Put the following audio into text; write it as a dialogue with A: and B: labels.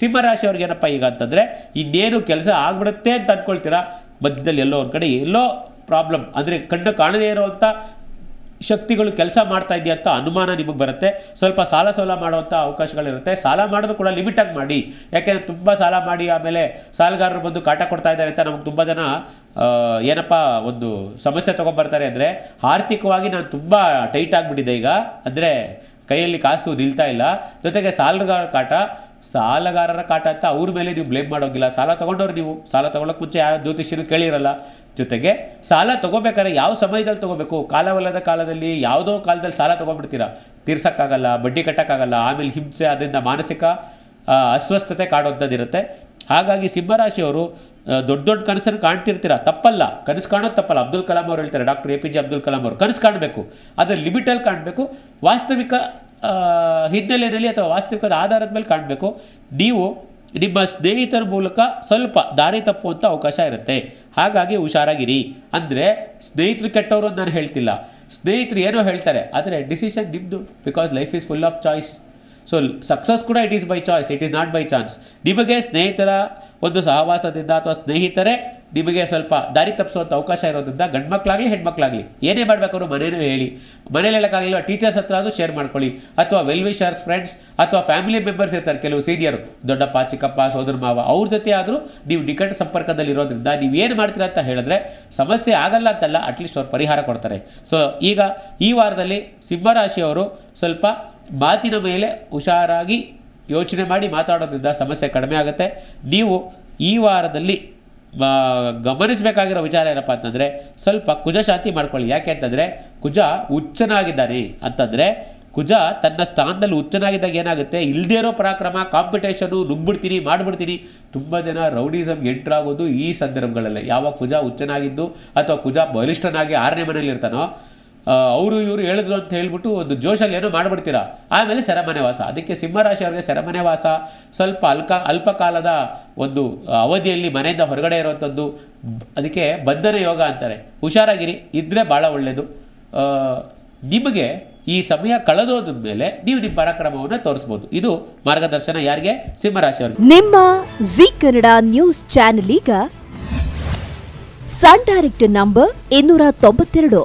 A: ಸಿಂಹರಾಶಿ ಅವ್ರಿಗೆ ಏನಪ್ಪ ಈಗ ಅಂತಂದರೆ, ಇನ್ನೇನು ಕೆಲಸ ಆಗ್ಬಿಡುತ್ತೆ ಅಂತ ಅಂದ್ಕೊಳ್ತೀರಾ ಮಧ್ಯದಲ್ಲಿ ಎಲ್ಲೋ ಒಂದು ಕಡೆ ಎಲ್ಲೋ ಪ್ರಾಬ್ಲಮ್ ಅಂದರೆ ಕಣ್ಣು ಕಾಣದೇ ಇರುವಂಥ ಶಕ್ತಿಗಳು ಕೆಲಸ ಮಾಡ್ತಾ ಇದೆಯಾ ಅಂತ ಅನುಮಾನ ನಿಮಗೆ ಬರುತ್ತೆ. ಸ್ವಲ್ಪ ಸಾಲ ಸೋಲ ಮಾಡುವಂಥ ಅವಕಾಶಗಳಿರುತ್ತೆ. ಸಾಲ ಮಾಡೋದು ಕೂಡ ಲಿಮಿಟಾಗಿ ಮಾಡಿ. ಯಾಕೆಂದರೆ ತುಂಬ ಸಾಲ ಮಾಡಿ ಆಮೇಲೆ ಸಾಲಗಾರರು ಬಂದು ಕಾಟ ಕೊಡ್ತಾ ಇದ್ದಾರೆ ಅಂತ ನಮಗೆ ತುಂಬ ಜನ ಏನಪ್ಪ ಒಂದು ಸಮಸ್ಯೆ ತೊಗೊಂಬರ್ತಾರೆ ಅಂದರೆ, ಆರ್ಥಿಕವಾಗಿ ನಾನು ತುಂಬ ಟೈಟ್ ಆಗಿಬಿಟ್ಟಿದೆ ಈಗ. ಅಂದರೆ ಕೈಯಲ್ಲಿ ಕಾಸು ನಿಲ್ತಾ ಇಲ್ಲ. ಜೊತೆಗೆ ಸಾಲಗಾರ ಕಾಟ ಸಾಲಗಾರರ ಕಾಟ ಅಂತ ಅವ್ರ ಮೇಲೆ ನೀವು ಬ್ಲೇಮ್ ಮಾಡೋಂಗಿಲ್ಲ. ಸಾಲ ತೊಗೊಂಡವ್ರು ನೀವು. ಸಾಲ ತೊಗೊಳಕ್ಕೆ ಮುಂಚೆ ಯಾರು ಜ್ಯೋತಿಷ್ಯನು ಕೇಳಿರಲ್ಲ. ಜೊತೆಗೆ ಸಾಲ ತೊಗೋಬೇಕಾದ್ರೆ ಯಾವ ಸಮಯದಲ್ಲಿ ತೊಗೋಬೇಕು? ಕಾಲವಲ್ಲದ ಕಾಲದಲ್ಲಿ ಯಾವುದೋ ಕಾಲದಲ್ಲಿ ಸಾಲ ತೊಗೊಂಡ್ಬಿಡ್ತೀರಾ? ತೀರ್ಸೋಕ್ಕಾಗಲ್ಲ, ಬಡ್ಡಿ ಕಟ್ಟೋಕ್ಕಾಗಲ್ಲ, ಆಮೇಲೆ ಹಿಂಸೆ, ಅದರಿಂದ ಮಾನಸಿಕ ಅಸ್ವಸ್ಥತೆ ಕಾಡೋಂಥದ್ದಿರುತ್ತೆ ಹಾಗಾಗಿ ಸಿಂಹರಾಶಿಯವರು ದೊಡ್ಡ ದೊಡ್ಡ ಕನಸನ್ನು ಕಾಣ್ತಿರ್ತೀರ? ತಪ್ಪಲ್ಲ. ಕನಸು ಕಾಣೋದು ತಪ್ಪಲ್ಲ. ಅಬ್ದುಲ್ ಕಲಾಂ ಅವ್ರು ಹೇಳ್ತಾರೆ, doctor A P J Abdul Kalam ಅವರು, ಕನಸು ಕಾಣಬೇಕು. ಅದರ ಲಿಮಿಟಲ್ಲಿ ಕಾಣಬೇಕು. ವಾಸ್ತವಿಕ ಹಿನ್ನೆಲೆಯಲ್ಲಿ ಅಥವಾ ವಾಸ್ತವಿಕದ ಆಧಾರದ ಮೇಲೆ ಕಾಣಬೇಕು. ನೀವು ನಿಮ್ಮ ಸ್ನೇಹಿತರ ಮೂಲಕ ಸ್ವಲ್ಪ ದಾರಿ ತಪ್ಪುವಂಥ ಅವಕಾಶ ಇರುತ್ತೆ. ಹಾಗಾಗಿ ಹುಷಾರಾಗಿರಿ. ಅಂದರೆ ಸ್ನೇಹಿತರು ಕೆಟ್ಟವರು ನಾನು ಹೇಳ್ತಿಲ್ಲ. ಸ್ನೇಹಿತರು ಏನೋ ಹೇಳ್ತಾರೆ, ಆದರೆ ಡಿಸಿಷನ್ ನಿಮ್ಮದು because life is full of choice so success ಕೂಡ it is by choice it is not by chance ನಿಮಗೆ ಸ್ನೇಹಿತರ ಒಂದು ಸಹವಾಸದಿಂದ ಅಥವಾ ಸ್ನೇಹಿತರೆ ನಿಮಗೆ ಸ್ವಲ್ಪ ದಾರಿ ತಪ್ಪಿಸುವಂಥ ಅವಕಾಶ ಇರೋದ್ರಿಂದ ಗಂಡು ಮಕ್ಕಳಾಗಲಿ ಹೆಣ್ಮಕ್ಳಾಗಲಿ ಏನೇ ಮಾಡಬೇಕಾದ್ರೂ ಮನೇನೂ ಹೇಳಿ. ಮನೇಲಿ ಹೇಳೋಕ್ಕಾಗಲಿಲ್ಲ ಟೀಚರ್ಸ್ ಹತ್ರ ಆದರೂ ಶೇರ್ ಮಾಡ್ಕೊಳ್ಳಿ. ಅಥವಾ ವೆಲ್ ವಿಷರ್ಸ್ ಫ್ರೆಂಡ್ಸ್ ಅಥವಾ ಫ್ಯಾಮಿಲಿ ಮೆಂಬರ್ಸ್ ಇರ್ತಾರೆ ಕೆಲವು ಸೀನಿಯರು ದೊಡ್ಡಪ್ಪ, ಚಿಕ್ಕಪ್ಪ, ಸೋದರ ಮಾವ, ಅವ್ರ ಜೊತೆ ಆದರೂ ನೀವು ನಿಕಟ ಸಂಪರ್ಕದಲ್ಲಿರೋದ್ರಿಂದ ನೀವು ಏನು ಮಾಡ್ತೀರಾ ಅಂತ ಹೇಳಿದ್ರೆ ಸಮಸ್ಯೆ ಆಗಲ್ಲ ಅಂತಲ್ಲ ಅಟ್ಲೀಸ್ಟ್ ಅವ್ರು ಪರಿಹಾರ ಕೊಡ್ತಾರೆ. ಸೊ ಈಗ ಈ ವಾರದಲ್ಲಿ ಸಿಂಹರಾಶಿಯವರು ಸ್ವಲ್ಪ ಮಾತಿನ ಮೇಲೆ ಹುಷಾರಾಗಿ ಯೋಚನೆ ಮಾಡಿ ಮಾತಾಡೋದ್ರಿಂದ ಸಮಸ್ಯೆ ಕಡಿಮೆ ಆಗುತ್ತೆ. ನೀವು ಈ ವಾರದಲ್ಲಿ ಗಮನಿಸಬೇಕಾಗಿರೋ ವಿಚಾರ ಏನಪ್ಪ ಅಂತಂದರೆ ಸ್ವಲ್ಪ ಕುಜ ಶಾಂತಿ ಮಾಡ್ಕೊಳ್ಳಿ. ಯಾಕೆ ಅಂತಂದರೆ ಕುಜ ಹುಚ್ಚನಾಗಿದ್ದಾನೆ ಅಂತಂದರೆ ಕುಜ ತನ್ನ ಸ್ಥಾನದಲ್ಲಿ ಹುಚ್ಚನಾಗಿದ್ದಾಗ ಏನಾಗುತ್ತೆ? ಇಲ್ಲದೇ ಇರೋ ಪರಾಕ್ರಮ ಕಾಂಪಿಟೇಷನು ನುಗ್ಬಿಡ್ತೀನಿ, ಮಾಡಿಬಿಡ್ತೀನಿ. ತುಂಬ ಜನ ರೌಡಿಸಮ್ಗೆ ಎಂಟ್ರಾಗೋದು ಈ ಸಂದರ್ಭಗಳಲ್ಲೇ. ಯಾವಾಗ ಕುಜ ಹುಚ್ಚನಾಗಿದ್ದು ಅಥವಾ ಕುಜ ಬಲಿಷ್ಠನಾಗಿ ಆರನೇ ಮನೆಯಲ್ಲಿ ಇರ್ತಾನೋ ಅವರು ಇವರು ಹೇಳಿದ್ರು ಅಂತ ಹೇಳ್ಬಿಟ್ಟು ಒಂದು ಜೋಶಲ್ಲಿ ಏನೋ ಮಾಡಿಬಿಡ್ತೀರಾ? ಆಮೇಲೆ ಸೆರೆಮನೆ ವಾಸ ಅದಕ್ಕೆ ಸಿಂಹರಾಶಿ ಅವರಿಗೆ ಸೆರೆಮನೆ ವಾಸ ಸ್ವಲ್ಪ ಅಲ್ಕ, ಅಲ್ಪಕಾಲದ ಒಂದು ಅವಧಿಯಲ್ಲಿ ಮನೆಯಿಂದ ಹೊರಗಡೆ ಇರುವಂಥದ್ದು. ಅದಕ್ಕೆ ಬಂಧನ ಯೋಗ ಅಂತಾರೆ. ಹುಷಾರಾಗಿರಿ ಇದ್ದರೆ ಭಾಳ ಒಳ್ಳೆಯದು ನಿಮಗೆ ಈ ಸಮಯ ಕಳೆದೋದ ಮೇಲೆ ನೀವು ನಿಮ್ಮ ಪರಾಕ್ರಮವನ್ನು ತೋರಿಸ್ಬೋದು. ಇದು ಮಾರ್ಗದರ್ಶನ ಯಾರಿಗೆ? ಸಿಂಹರಾಶಿಯವರಿಗೆ
B: ನಿಮ್ಮ ಜಿ ಕನ್ನಡ ನ್ಯೂಸ್ ಚಾನೆಲ್ ಈಗ, ಸನ್ ಡೈರೆಕ್ಟ್ ನಂಬರ್ ಇನ್ನೂರ ತೊಂಬತ್ತೆರಡು.